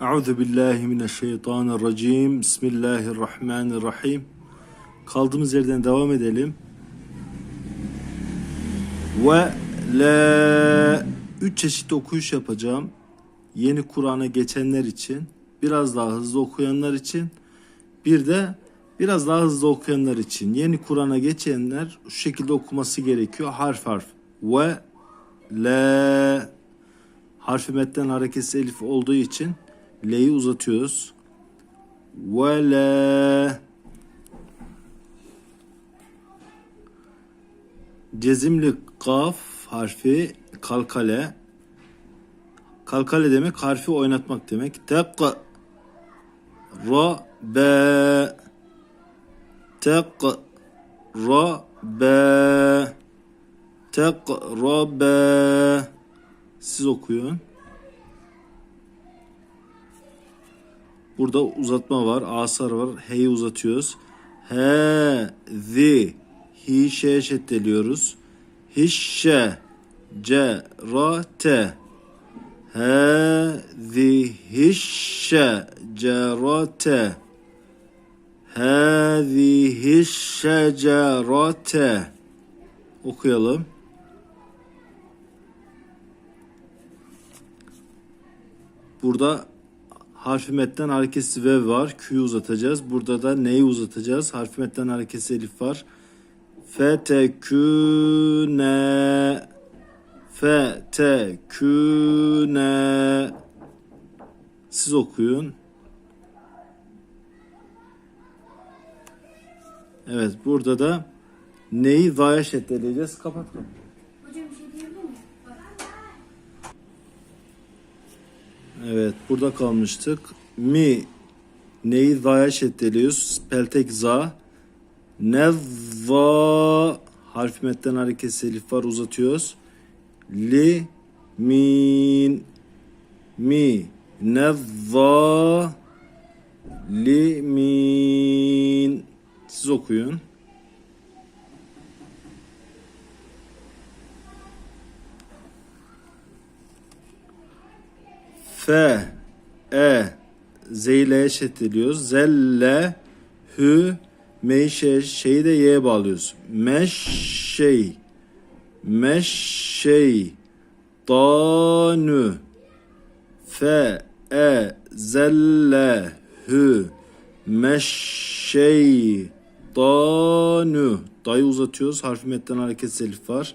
Euzu billahi mineşşeytanirracim. Bismillahirrahmanirrahim. Kaldığımız yerden devam edelim. Ve la üç çeşit okuyuş yapacağım. Yeni Kur'an'a geçenler için, biraz daha hızlı okuyanlar için, bir de biraz daha hızlı okuyanlar için. Yeni Kur'an'a geçenler şu şekilde okuması gerekiyor harf harf. Ve la harfi metten hareketsiz elif olduğu için L'yi uzatıyoruz. Ve la Cezimli kaf harfi kalkale. Kalkale demek harfi oynatmak demek. Tek ra be tek ra be tek ra be siz okuyun. Burada uzatma var, asar var. H'yi uzatıyoruz. He, zi, hi, şe şeddeliyoruz. Hişşe, ce, ra, te. He, zi, hişşe, ce, ra, te. Hâzihi şecerate. Okuyalım. Burada harfi metten hareketsiz ve var. Q'yu uzatacağız. Burada da neyi uzatacağız? Harfi metten hareketsiz elif var. Feteküne Feteküne Siz okuyun. Evet burada da neyi zaya şeddeleyeceğiz? Kapat kapat. Evet burada kalmıştık. Mi neyi zaya şeddeliyoruz? Peltek za. Nevva harfi metten hareketsiz elif var uzatıyoruz. Li min mi nevva li min siz okuyun. F E Z ile eşitleniyoruz. Zelle hü meşe şeyi de y'ye bağlıyoruz. Meşşey meşşey tanü fe e zelle hü meşşey tanü dayı uzatıyoruz. Harfi metten hareketsiz elif var.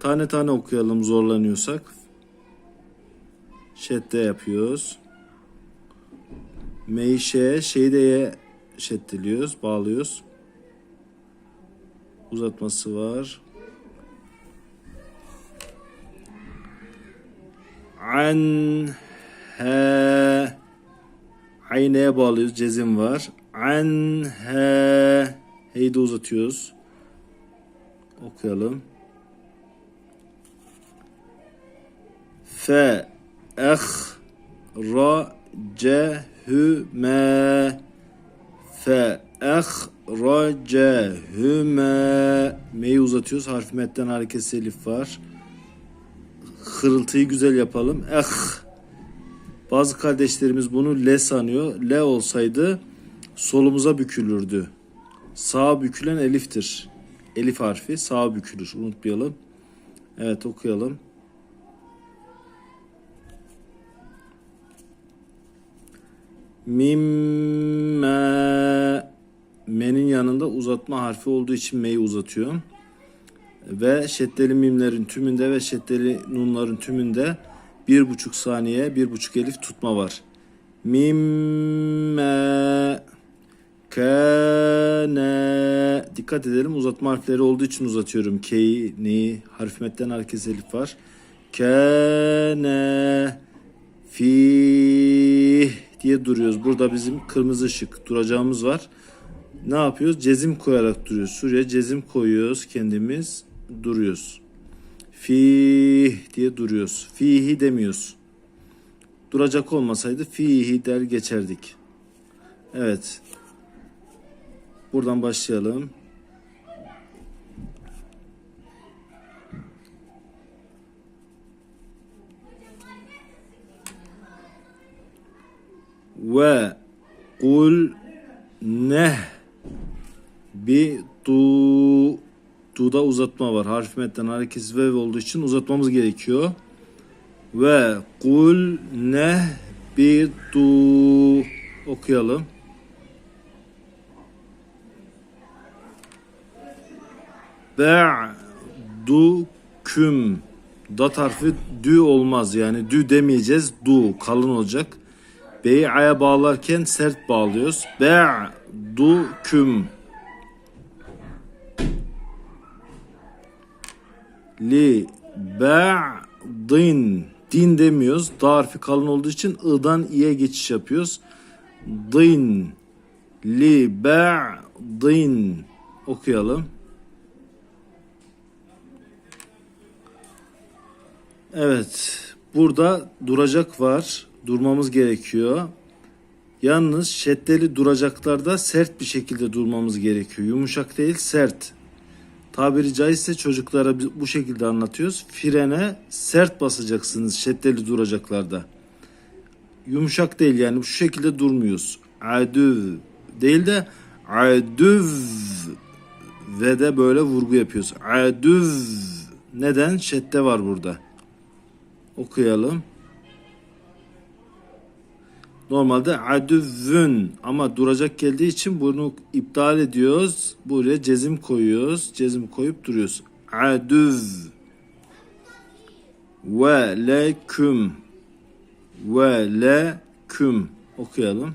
Tane tane okuyalım zorlanıyorsak. Şedde yapıyoruz. Meyşe şeydeye şeddeliyoruz, bağlıyoruz. Uzatması var. An he Ayneye bağlıyoruz. Cezim var. An he Hey'i de uzatıyoruz. Okuyalım. Fe eh ra ce hü me fe eh ra ce hü me me'yi uzatıyoruz. Harfi metten hareketsiz elif var. Hırıltıyı güzel yapalım. Eh bazı kardeşlerimiz bunu le sanıyor. Le olsaydı solumuza bükülürdü. Sağa bükülen eliftir. Elif harfi sağa bükülür. Unutmayalım. Evet okuyalım. Mimme Me'nin yanında uzatma harfi olduğu için me'yi uzatıyorum. Ve şeddeli mimlerin tümünde ve şeddeli nunların tümünde bir buçuk saniye bir buçuk elif tutma var. Mimme Kane Dikkat edelim uzatma harfleri olduğu için uzatıyorum. K'yi, ni, harf metten herkes elif var. Kane Fi diye duruyoruz. Burada bizim kırmızı ışık duracağımız var. Ne yapıyoruz? Cezim koyarak duruyoruz. Şuraya cezim koyuyoruz kendimiz. Duruyoruz. Fi diye duruyoruz. Fihi demiyoruz. Duracak olmasaydı fihi der geçerdik. Evet. Buradan başlayalım. Ve kul neh bi tu tu'da uzatma var. Harf metten hareketsiz ve olduğu için uzatmamız gerekiyor. Ve kul neh bi tu okuyalım. Be'duküm Dat harfi dü olmaz yani dü demeyeceğiz du kalın olacak. A'ya bağlarken sert bağlıyoruz. Be'duküm li ba'din din demiyoruz. Da harfi kalın olduğu için ı'dan i'ye geçiş yapıyoruz. Din li ba'din okuyalım. Evet. Burada duracak var. Durmamız gerekiyor. Yalnız şeddeli duracaklarda sert bir şekilde durmamız gerekiyor. Yumuşak değil sert. Tabiri caizse çocuklara bu şekilde anlatıyoruz. Frene sert basacaksınız şeddeli duracaklarda. Yumuşak değil yani bu şekilde durmuyoruz. Adüv değil de adüv ve de böyle vurgu yapıyoruz. Adüv neden? Şedde var burada okuyalım. Normalde adüvün ama duracak geldiği için bunu iptal ediyoruz. Buraya cezim koyuyoruz. Cezim koyup duruyoruz. Adüv ve leküm ve leküm okuyalım.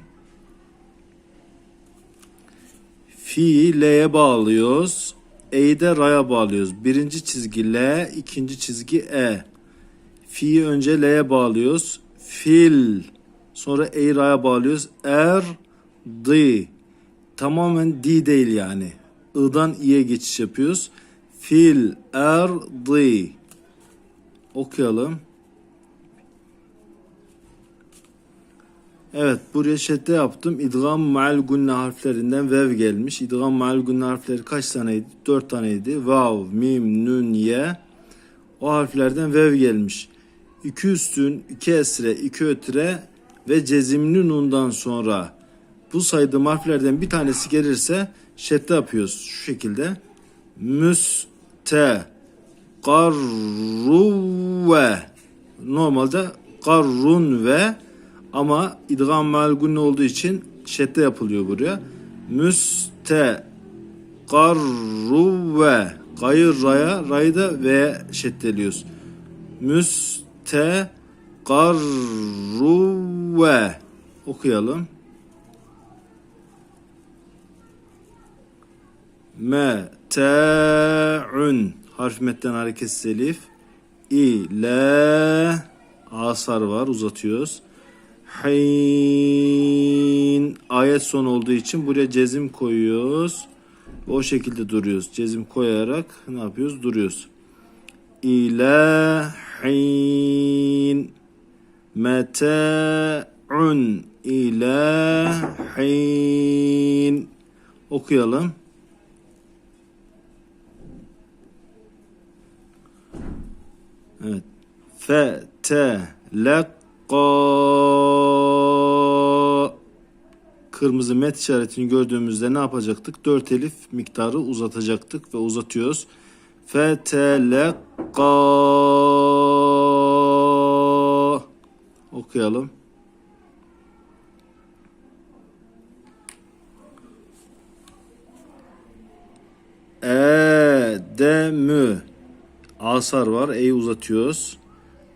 Fi L'ye bağlıyoruz. E'yi de Ra'ya bağlıyoruz. Birinci çizgi L, ikinci çizgi E. Fi'yi önce L'ye bağlıyoruz. Fil. Sonra Eyra'ya bağlıyoruz. Er, di. Tamamen di değil yani. I'dan i'ye geçiş yapıyoruz. Fil, er, di. Okuyalım. Evet buraya şedde yaptım. İdgam ma'al gunne harflerinden vev gelmiş. İdgam ma'al gunne harfleri kaç taneydi? Dört taneydi. Vav, mim, nun, ye. O harflerden vev gelmiş. İki üstün, iki esre, iki ötre ve cezimli nundan sonra bu saydığım harflerden bir tanesi gelirse şedde yapıyoruz şu şekilde. Müste karruve normalde karrun ve ama idgam melgun olduğu için şedde yapılıyor buraya. Müste karruve gayır raya rayı da ve şeddeliyoruz. Müste karruve okuyalım. Meta'un harf metten hareketsiz elif. ile asar var uzatıyoruz. Hin ayet son olduğu için buraya cezim koyuyoruz. O şekilde duruyoruz. Cezim koyarak ne yapıyoruz? Duruyoruz. İlahin meta'un ilahin okuyalım. Evet. Fetelekka kırmızı met işaretini gördüğümüzde ne yapacaktık? Dört elif miktarı uzatacaktık ve uzatıyoruz. Fetelekka okuyalım. Edemü asar var. E'yi uzatıyoruz.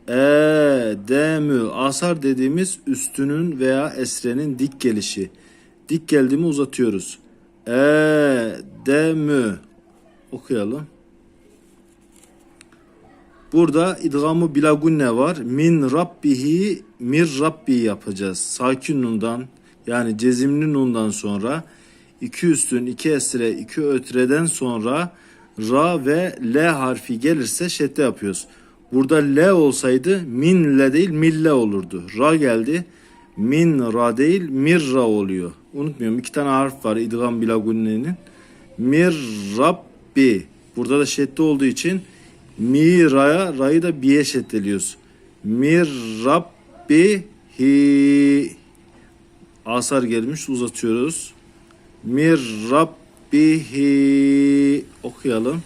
Edemü asar dediğimiz üstünün veya esrenin dik gelişi. Dik geldiğimi uzatıyoruz. Edemü okuyalım. Burada idgamı bilagunne var. Min rabbihi mir rabbi yapacağız. Sakin nundan yani cezimli nundan sonra iki üstün, iki esre, iki ötreden sonra ra ve l harfi gelirse şedde yapıyoruz. Burada l olsaydı min le değil mille olurdu. Ra geldi. Min ra değil mir ra oluyor. Unutmuyorum iki tane harf var idgam bilagunne'nin. Mir rabbi. Burada da şedde olduğu için mi ra'ya ra'yı da bi'ye şeddeliyoruz. Mir rabbi hi hasar gelmiş uzatıyoruz. Mir Rabbihi okuyalım.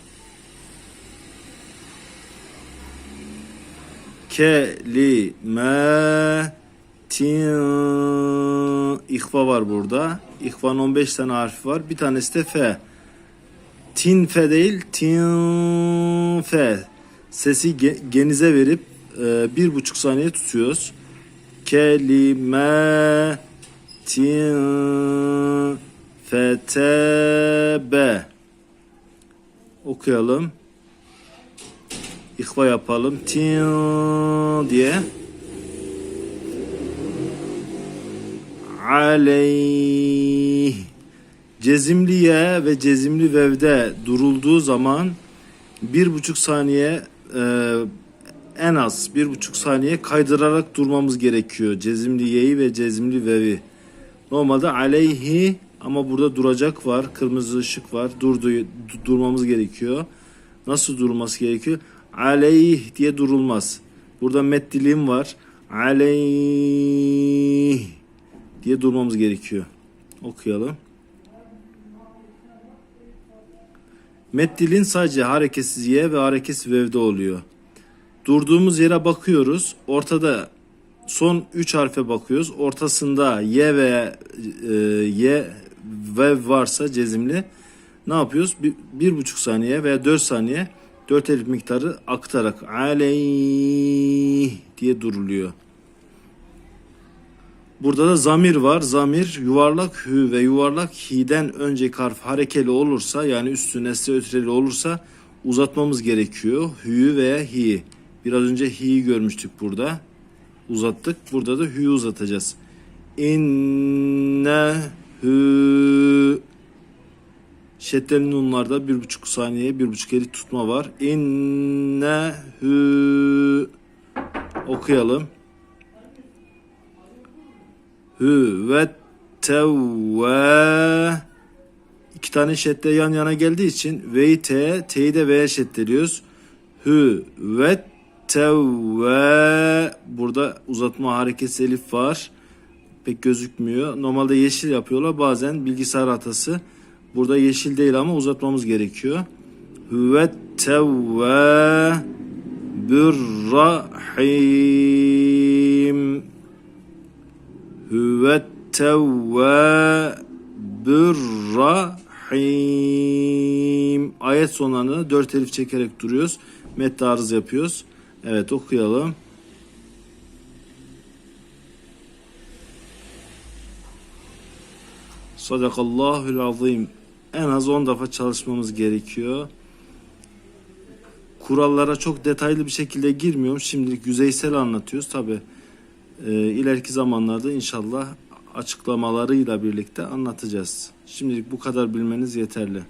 Kelimetin ihva var burada. İhvanın 15 tane harfi var. Bir tanesi de fe. Tin fe değil, tin fe. Sesi ge- genize verip e, bir buçuk saniye tutuyoruz. Kelime tin fetebe. Okuyalım. İhva yapalım. Tin diye. Aleyh. Cezimli ye ve cezimli vevde durulduğu zaman bir buçuk saniye e, en az bir buçuk saniye kaydırarak durmamız gerekiyor. Cezimli ye'yi ve cezimli vevi. Normalde aleyhi ama burada duracak var. Kırmızı ışık var. Durdu, du- durmamız gerekiyor. Nasıl durması gerekiyor? Aleyh diye durulmaz. Burada metdilim var. Aleyh diye durmamız gerekiyor. Okuyalım. Meddilin sadece hareketsiz ye ve hareketsiz vevde oluyor. Durduğumuz yere bakıyoruz. Ortada son 3 harfe bakıyoruz. Ortasında ye ve e, ye ve varsa cezimli ne yapıyoruz? Bir, bir buçuk saniye veya 4 saniye 4 elif miktarı aktarak aleyh diye duruluyor. Burada da zamir var. Zamir yuvarlak hü ve yuvarlak hi'den önceki harf harekeli olursa yani üstü nesne ötreli olursa uzatmamız gerekiyor. Hü'yü veya hi'yi. Biraz önce hi'yi görmüştük burada. Uzattık. Burada da hü'yü uzatacağız. İnne hü Şeddeli nunlarda bir buçuk saniye, bir buçuk eli tutma var. İnne hü okuyalım. Hü ve tevve iki tane şedde yan yana geldiği için ve'yi t, t'yi de v'ye şeddeliyoruz. Hü ve tevve burada uzatma hareketi elif var. Pek gözükmüyor. Normalde yeşil yapıyorlar. Bazen bilgisayar hatası. Burada yeşil değil ama uzatmamız gerekiyor. Hüve tevve rahim Hüve rahim Ayet sonlarını dört elif çekerek duruyoruz. Metni arız yapıyoruz. Evet okuyalım. Sadakallahül azim. En az 10 defa çalışmamız gerekiyor. Kurallara çok detaylı bir şekilde girmiyorum. Şimdilik yüzeysel anlatıyoruz. Tabi ileriki zamanlarda inşallah açıklamalarıyla birlikte anlatacağız. Şimdilik bu kadar bilmeniz yeterli.